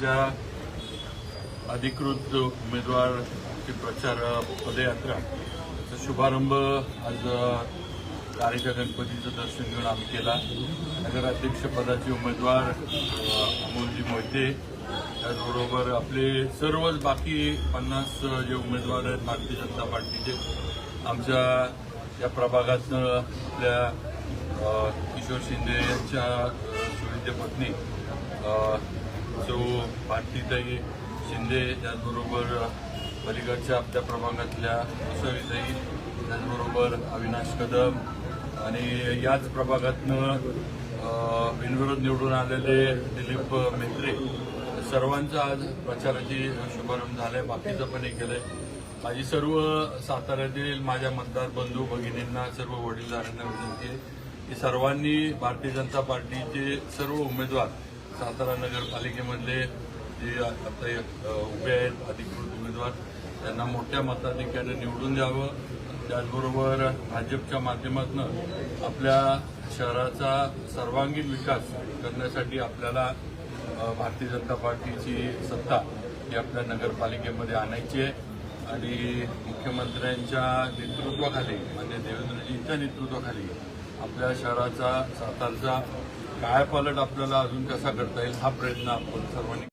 ज्या अधिकृत उमेदवारची प्रचार पदयात्रा. चा शुभारंभ आज कारेच्या गणपतीचं दर्शन घेऊन आम्ही केला. नगराध्यक्षपदाचे उमेदवार अमोलजी मोहिते. त्याचबरोबर आपले सर्वच बाकी पन्नास जे उमेदवार आहेत भारतीय जनता पार्टीचे. आमच्या या प्रभागातनं आपल्या किशोर शिंदे यांच्या सुविधे पत्नी सो जो शिंदे त्याचबरोबर पलीकडच्या आपल्या प्रभागातल्या सविताई त्याचबरोबर अविनाश कदम आणि याच प्रभागातनं बिनविरोध निवडून आलेले दिलीप मेत्रे सर्वांचा आज प्रचाराची शुभारंभ झालाय बाकीचं पण हे केलंय. माझी सर्व साताऱ्यातील माझ्या मतदार बंधू भगिनींना सर्व वडीलधाऱ्यांना विनंती आहे की सर्वांनी भारतीय जनता पार्टीचे सर्व उमेदवार सातारा नगरपालिकेमधले जे आता उभे आहेत अधिकृत उमेदवार त्यांना मोठ्या मताधिक्याने निवडून द्यावं. त्याचबरोबर भाजपच्या माध्यमातून आपल्या शहराचा सर्वांगीण विकास करण्यासाठी आपल्याला भारतीय जनता पार्टीची सत्ता ही आपल्या नगरपालिकेमध्ये आणायची आहे. आणि मुख्यमंत्र्यांच्या नेतृत्वाखाली म्हणजे देवेंद्रजींच्या नेतृत्वाखाली आपल्या शहराचा सातारचा कायापालट आपल्याला अजून कसा करता येईल हा प्रयत्न आपण सर्वांनी